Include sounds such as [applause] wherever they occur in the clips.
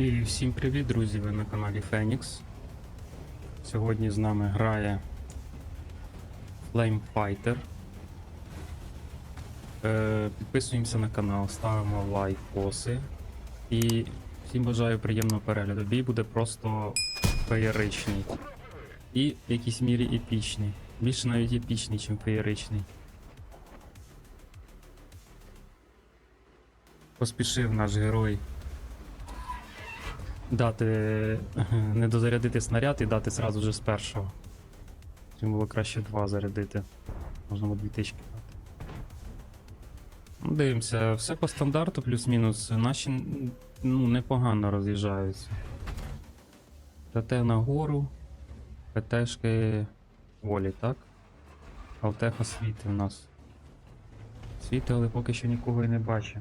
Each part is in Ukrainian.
І всім привіт, друзі! Ви на каналі Phoenix. Сьогодні з нами грає Flame Fighter. Е, підписуємося на канал, ставимо лайкоси. І всім бажаю приємного перегляду. Бій буде просто феєричний. І в якійсь мірі епічний. Більше навіть епічний, ніж феєричний. Поспішив наш герой дати не дозарядити снаряд і дати зразу вже з першого. Чим було краще два зарядити. Можна було дві тички дати. Ну, Дивимося, все по стандарту, плюс-мінус. Наші ну, непогано роз'їжджаються. ТТ нагору, ПТшки волі, так? Алтеха світи в нас. Світи, але поки що нікого і не бачу.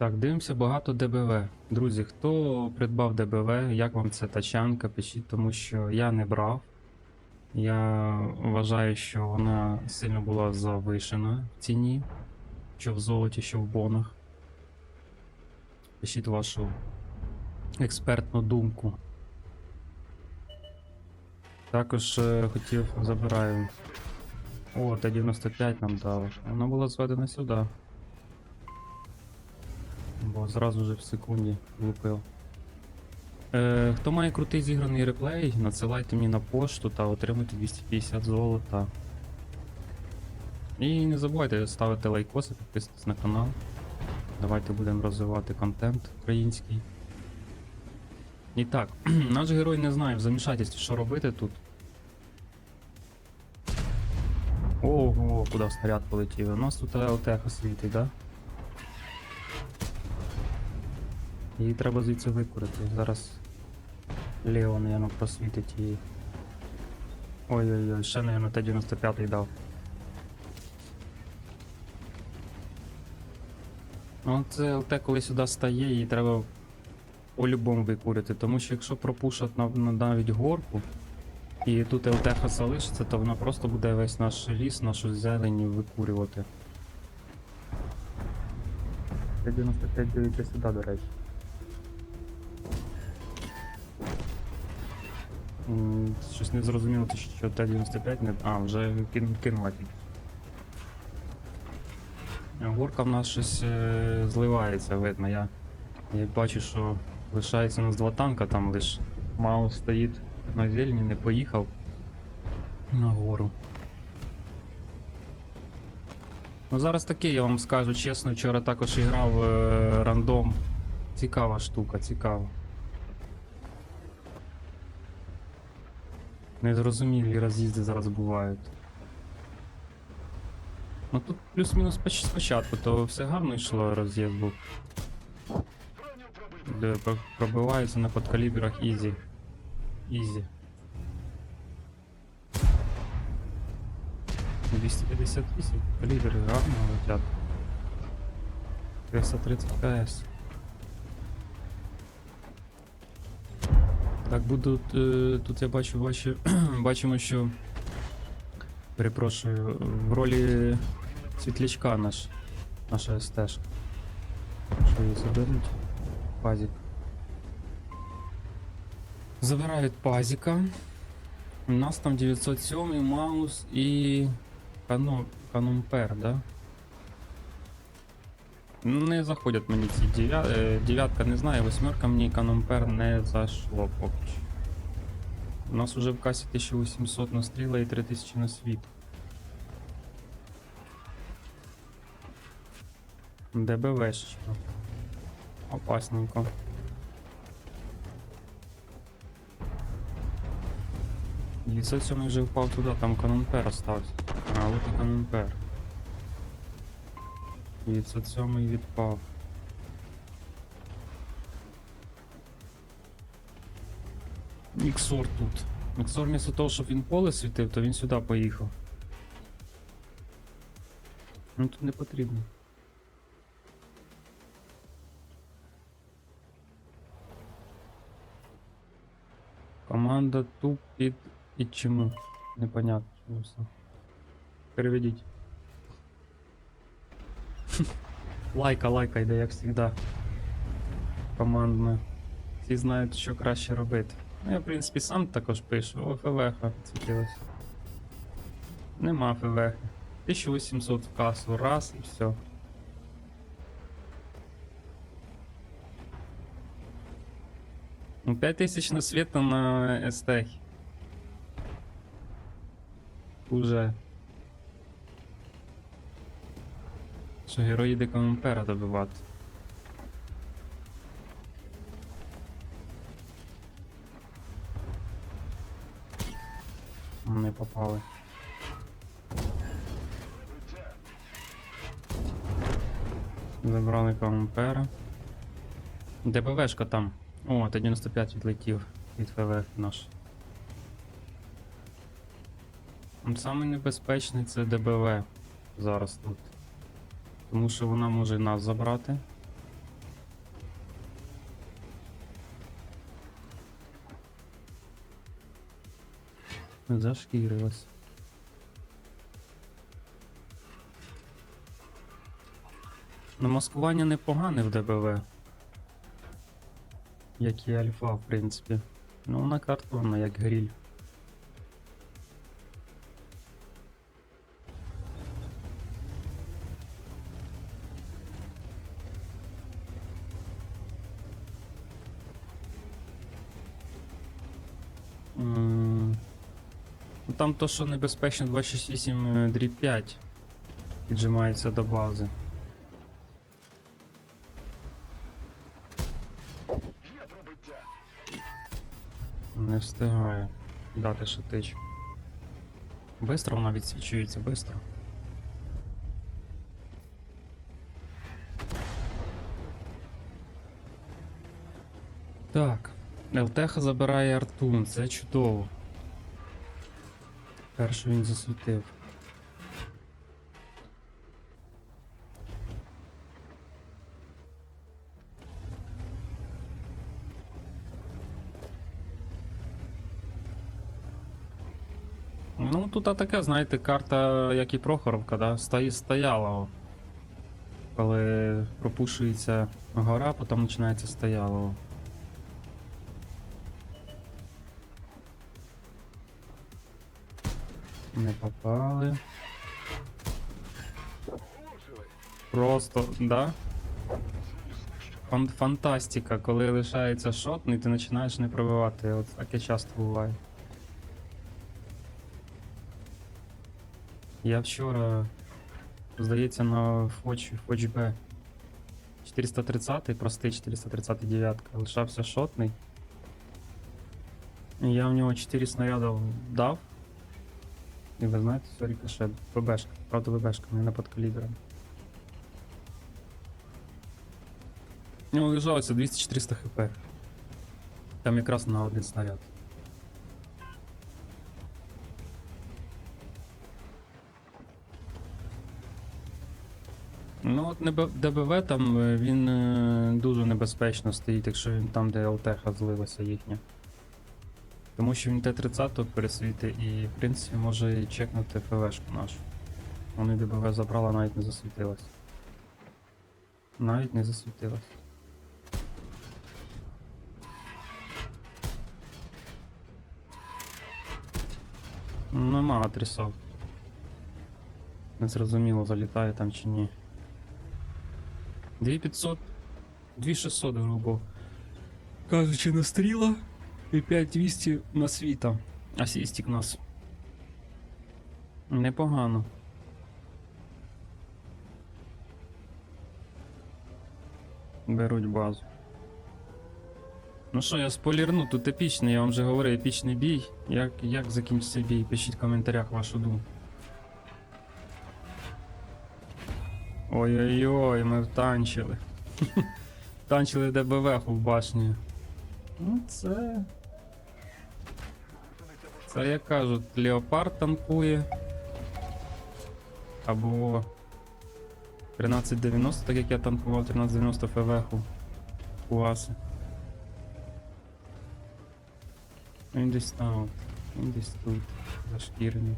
Так, дивимося багато ДБВ. Друзі, хто придбав ДБВ, як вам ця тачанка, пишіть, тому що я не брав. Я вважаю, що вона сильно була завишена в ціні, що в золоті, що в бонах. Пишіть вашу експертну думку. Також е, хотів забираю. О, Т-95 нам дали. Вона була зведена сюди. Зразу же в секунді влупив. Е, хто має крутий зіграний реплей, надсилайте мені на пошту та отримуйте 250 золота. І не забувайте ставити лайкоси, підписуйтесь на канал. Давайте будемо розвивати контент український. І так, [clears throat] наш герой не знає в замішательстві, що робити тут. Ого, куди снаряд полетів. У нас тут ЛТХ світить, да? Її треба звідси викурити. Зараз Лео, наверное, просвітить її. Ой-ой-ой, ще, наверное, Т-95 дав. Ну, це ЛТ, коли сюди стає, її треба по-любому викурити, тому що якщо пропушать на, на навіть горку, і тут ЛТХ залишиться, то вона просто буде весь наш ліс, нашу зелень викурювати. Т-95 дивіться сюди, до речі. Щось не зрозуміло, що Т-95 не. А, вже кинула тільки. Горка в нас щось е, зливається, видно. Я, я бачу, що лишається у нас два танка, там лиш мало стоїть на зелені, не поїхав на гору. Ну зараз таке, я вам скажу чесно, вчора також і е, рандом. Цікава штука, цікава. Незрозумілі роз'їзди зараз бувають. Ну тут плюс-мінус поч- спочатку, то все гарно йшло роз'їзд був. Де про- пробиваються на подкаліберах ізі. Ізі. 258 калібри гарно летять. 330 КС. Так, будуть. е, Тут я бачу, бачу, [clears throat] бачимо, що. Перепрошую, в ролі світлячка наш, наша СТ. Що її заберуть? Пазик. Забирають пазіка. У нас там 907 Маус і Кано... Канумпер, да? Не заходять мені ці дев'я... е, дев'ятка, не знаю, восьмерка мені канумпер не зайшло поки. У нас уже в касі 1800 на стріла і 3000 на світ. ДБВшечка. Опасненько. Сьомий вже впав туди, там канонпер остався. А, от і канонпер. 907 відпав. Міксор тут. Міксор вместо того, щоб він поле світив, то він сюди поїхав. Ну тут не потрібно. Команда туп під і чому? Непонятно. чому. Переведіть. [laughs] Лайка, лайка йде, як завжди. Командно. Всі знають, що краще робити. Ну, я, в принципі, сам також пишу. О, ФВХ підсвітилась. Нема ФВХ. 1800 в касу, раз і все. Ну, 5000 на света на СТ. Уже. Що герої дикого добивати. Не попали. Забрали кампера. ДБВшка там. О, та 95 відлетів від ФВФ наш. М, Самий небезпечний це ДБВ зараз тут. Тому що вона може нас забрати. Зашкірилась. Ну, маскування непогане в ДБВ. Як і альфа, в принципі. Ну, вона картонна, як гріль. Там то, що небезпечно 268 е, дріб 5 піджимається до бази. Не встигаю дати шатич. Бистро вона відсвічується, бистро. Так. ЛТХ забирає артун, це чудово. Перший він засвітив. Ну, тут таке, знаєте, карта, як і Прохоровка, да? Стої, стояла. о. Коли пропушується гора, потім починається стояло. Не попали. Просто, да? Фан фантастика, коли лишається шотний, ти починаєш не пробивати. От таке часто буває. Я вчора, здається, на Фоч, Фоч Б 430, простий 430 дев'ятка, лишався шотний. І Я в нього 4 снаряди дав. І ви знаєте, все рикошет. ВБшка. Правда, ВБшка, не на подкалібером. У нього лежалося 200-400 хп. Там якраз на один снаряд. Ну от ДБВ там е, він е, дуже небезпечно стоїть, якщо він там, де ЛТХ злилася їхня. Тому що він Т-30 пересвітить і, в принципі, може і чекнути ФВшку нашу. Вони ДБВ забрала, навіть не засвітилась. Навіть не засвітилась. Ну, Нема адресов. Не зрозуміло, залітає там чи ні. 2500, 2600, грубо. Кажучи, на стріла. І 5200 на світа. Асістік нас. Непогано. Беруть базу. Ну що, я спойлерну, тут епічний, я вам вже говорив, епічний бій. Як, як закінчиться бій? Пишіть в коментарях вашу думку. Ой-ой-ой, ми втанчили. [laughs] Втанчили ДБВ в башні. Ну це. Це як кажуть, Леопард танкує. Або 1390, так як я танкував 1390 ФВХ УАСи. Він десь там, він десь тут, зашкірений.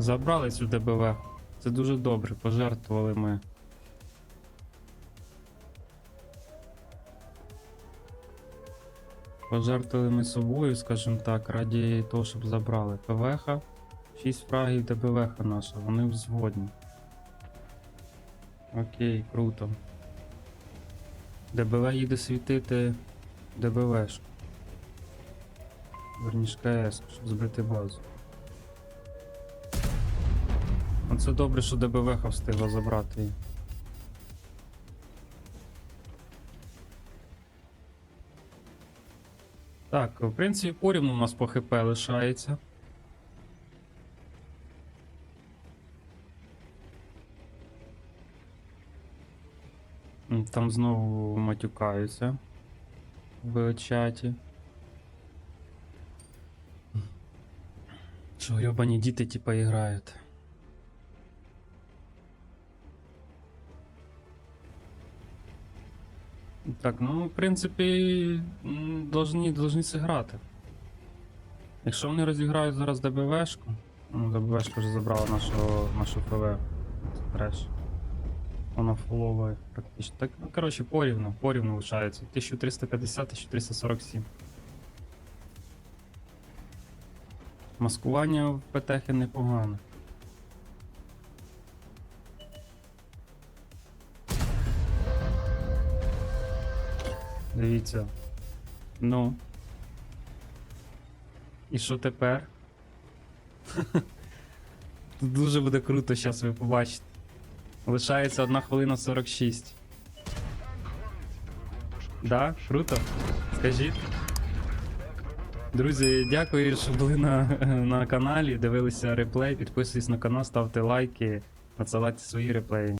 Забрали цю ДБВ. Це дуже добре, пожертвували ми. Пожертвували ми собою, скажімо так, раді того, щоб забрали. ПВХ, 6 фрагів ДБВХ наша, вони взводні. Окей, круто. ДБВ їде світити ДБВшку. Верніш КС, щоб збити базу. Це добре, що ДБВХ встигла забрати її. Так, в принципі, порівну у нас по ХП лишається. Там знову матюкаються в чаті. Що гребані діти типа іграють. Так, ну, в принципі, должні, должні зіграти. Якщо вони розіграють зараз ДБВшку, ну, ДБВшка вже забрала нашу, нашу ПВ. Треш. Вона фуловає практично. Так, ну, коротше, порівну, порівну лишається. 1350, 1347. Маскування в ПТХ непогане. Дивіться. Ну. І що тепер? [laughs] Тут дуже буде круто, зараз ви побачите. Лишається 1 хвилина 46. Да, круто. Скажіть. Друзі, дякую, що були на, на каналі, дивилися реплей, підписуйтесь на канал, ставте лайки, надсилайте свої реплеї.